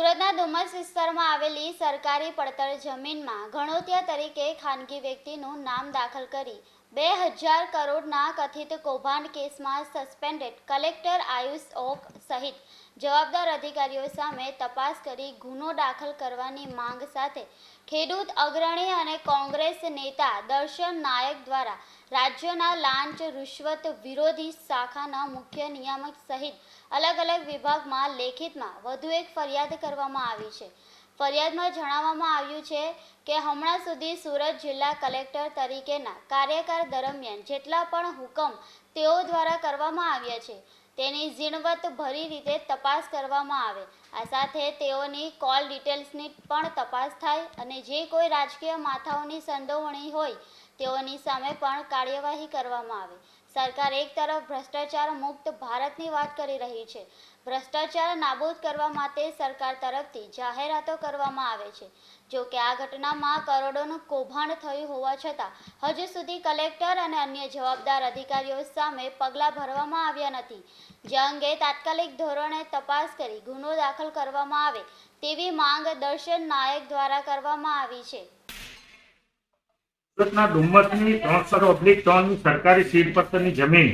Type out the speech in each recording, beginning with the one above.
સુરતના ડુમસ વિસ્તારમાં આવેલી સરકારી પડતર જમીનમાં ગણોતિયા તરીકે ખાનગી વ્યક્તિનું નામ દાખલ કરી બે હજાર કરોડના કથિત કૌભાંડ કેસમાં સસ્પેન્ડેડ કલેક્ટર આયુષ ઓક સહિત જવાબદાર અધિકારીઓ સામે તપાસ કરી ગુનો દાખલ કરવાની માંગ સાથે ખેડૂત અગ્રણી અને કોંગ્રેસ નેતા દર્શન નાયક દ્વારા રાજ્યના લાંચ રૂશ્વત વિરોધી શાખાના મુખ્ય નિયામક સહિત અલગ અલગ વિભાગમાં લેખિતમાં વધુ એક ફરિયાદ કરવામાં આવી છે. ફરિયાદમાં જણાવવામાં આવ્યું છે કે હમણાં સુધી સુરત જિલ્લા કલેક્ટર તરીકેના કાર્યકાળ દરમિયાન જેટલા પણ હુકમ તેઓ દ્વારા કરવામાં આવ્યા છે, તેની ઝીણવત ભરી રીતે તપાસ કરવામાં આવે. આ સાથે તેઓની કોલ ડિટેલ્સની પણ તપાસ થાય અને જે કોઈ રાજકીય માથાઓની સંડોવણી હોય તેઓની સામે પણ કાર્યવાહી કરવામાં આવે. સરકાર એક તરફ ભ્રષ્ટાચાર મુક્ત ભારતની વાત કરી રહી છે. ભ્રષ્ટાચાર નાબૂદ કરવા માટે સરકાર તરફથી જાહેરાતો કરવામાં આવે છે. જો કે આ ઘટનામાં કરોડોનું કૌભાંડ થયું હોવા છતાં, હજુ સુધી કલેક્ટર અને અન્ય જવાબદાર અધિકારીઓ સામે પગલાં ભરવામાં આવ્યા નથી. જે અંગે તાત્કાલિક ધોરણે તપાસ કરી ગુનો દાખલ કરવામાં આવે તેવી માંગ દર્શન નાયક દ્વારા કરવામાં આવી છે. સુરતના ડુમ્મસની ત્રણસો ઓબ્લિક ત્રણની સરકારી સીડ પત્તરની જમીન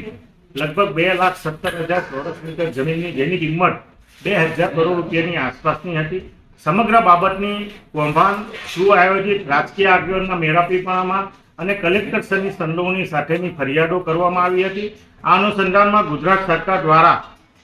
લગભગ બે લાખ સત્તર હજાર ચોરસ મીટર જમીનની જેની કિંમત બે હજાર કરોડ રૂપિયાની આસપાસની હતી. સમગ્ર બાબતની કૌભાંડ સુઆયોજિત રાજકીય આગેવાનના મેળાપીપણામાં અને કલેક્ટરશ્રીની સંડોવણી સાથેની ફરિયાદો કરવામાં આવી હતી. આ અનુસંધાનમાં ગુજરાત સરકાર દ્વારા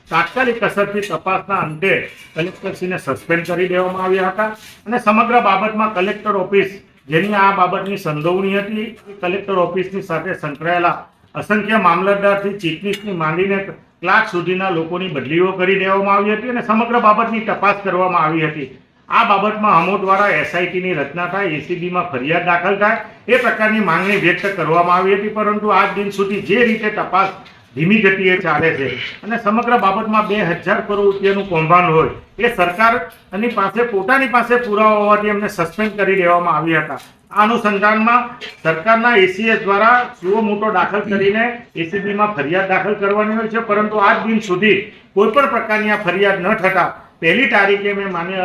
તાત્કાલિક અસરથી તપાસના અંતે કલેક્ટરશ્રીને સસ્પેન્ડ કરી દેવામાં આવ્યા હતા અને સમગ્ર બાબતમાં કલેક્ટર ઓફિસ જેની આ બાબતની સંડોવણી હતી, કલેક્ટર ઓફિસની સાથે સંકળાયેલા અસંખ્ય મામલતદારથી ચીફનીસની માંડીને ક્લાર્ક સુધીના લોકોની બદલીઓ કરી દેવામાં આવી હતી અને સમગ્ર બાબતની તપાસ કરવામાં આવી હતી. આ બાબતમાં હમો દ્વારા એસઆઈટીની રચના થાય, એસીબીમાં ફરિયાદ દાખલ થાય, એ પ્રકારની માંગણી વ્યક્ત કરવામાં આવી હતી, પરંતુ આજ દિન સુધી જે રીતે તપાસ ધીમી ગતિએ ચાલે છે. અને સમગ્ર બાબતમાં બે હજાર કરોડ રૂપિયાનું કૌભાંડ હોય, એ સરકારની પાસે, પોતાની પાસે પુરાવા હોવાથી એમને સસ્પેન્ડ કરી દેવામાં આવ્યા હતા. આ અનુસંધાનમાં સરકારના એસીએસ દ્વારા સુઓ મોટો દાખલ કરીને એસીબીમાં ફરિયાદ દાખલ કરવાની હોય છે, પરંતુ આજ દિન સુધી કોઈ પણ પ્રકારની આ ફરિયાદ ન થતા પહેલી તારીખે મેં માન્ય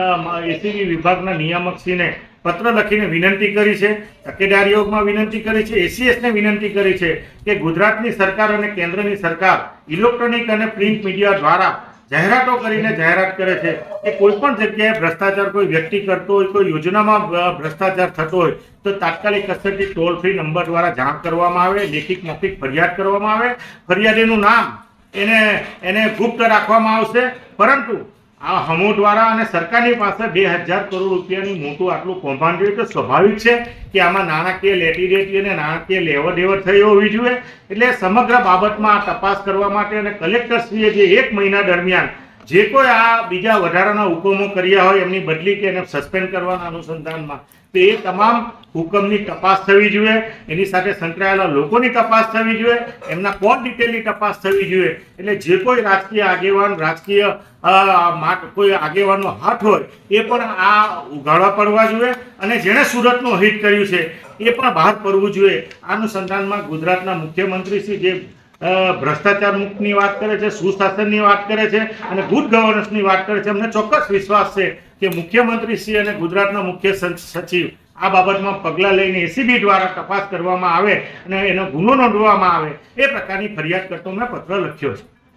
એસીબી વિભાગના નિયામકશ્રીને પત્ર લખીને વિનંતી કરી છે, તકેદારી યોગમાં વિનંતી કરી છે એસીએસને વિનંતી કરી છે કે ગુજરાતની સરકાર અને કેન્દ્રની સરકાર ઇલેક્ટ્રોનિક અને પ્રિન્ટ મીડિયા દ્વારા જાહેરાતો કરીને જાહેરાત કરે છે કે કોઈ પણ જગ્યાએ ભ્રષ્ટાચાર કોઈ વ્યક્તિ કરતો હોય, કોઈ યોજનામાં ભ્રષ્ટાચાર થતો હોય, તો તાત્કાલિક અસરથી ટોલ ફ્રી નંબર દ્વારા જાણ કરવામાં આવે, લેખિત મૌખિક ફરિયાદ કરવામાં આવે. ફરિયાદીનું નામ એને એને ગુપ્ત રાખવામાં આવશે, પરંતુ આ હમો દ્વારા અને સરકારની પાસે બે હજાર કરોડ રૂપિયાની મોટું આટલું કૌભાંડ જોઈએ તો સ્વાભાવિક છે કે આમાં નાણાકીય દેતી અને નાણાકીય લેવડ દેવડ થઈ હોવી જોઈએ એટલે સમગ્ર બાબતમાં આ તપાસ કરવા માટે અને કલેક્ટરશ્રીએ જે એક મહિના દરમિયાન જે કોઈ આ બીજા વધારાના હુકમો કર્યા હોય એમની બદલી કે એને સસ્પેન્ડ કરવાના અનુસંધાનમાં, તો એ તમામ હુકમની તપાસ થવી જોઈએ. એની સાથે સંકળાયેલા લોકોની તપાસ થવી જોઈએ. એમના કોણ ડિટેલની તપાસ થવી જોઈએ? એટલે જે કોઈ રાજકીય આગેવાન, રાજકીય કોઈ આગેવાનનો હાથ હોય, એ પણ આ ઉઘાડવા પડવા જોઈએ અને જેણે સુરતનું હિટ કર્યું છે, એ પણ બહાર પડવું જોઈએ. આ અનુસંધાનમાં ગુજરાતના મુખ્યમંત્રી શ્રી જે ભ્રષ્ટાચાર મુક્તની વાત કરે છે, સુશાસનની વાત કરે છે અને ગુડ ગવર્નન્સની વાત કરે છે. અમને ચોક્કસ વિશ્વાસ છે કે મુખ્યમંત્રી શ્રી અને ગુજરાતના મુખ્ય સચ- સચિવ આ બાબતમાં પગલાં લઈને એસીબી દ્વારા તપાસ કરવામાં આવે અને એનો ગુનો નોંધવામાં આવે એ પ્રકારની ફરિયાદ કરતો મેં પત્ર લખ્યો છે.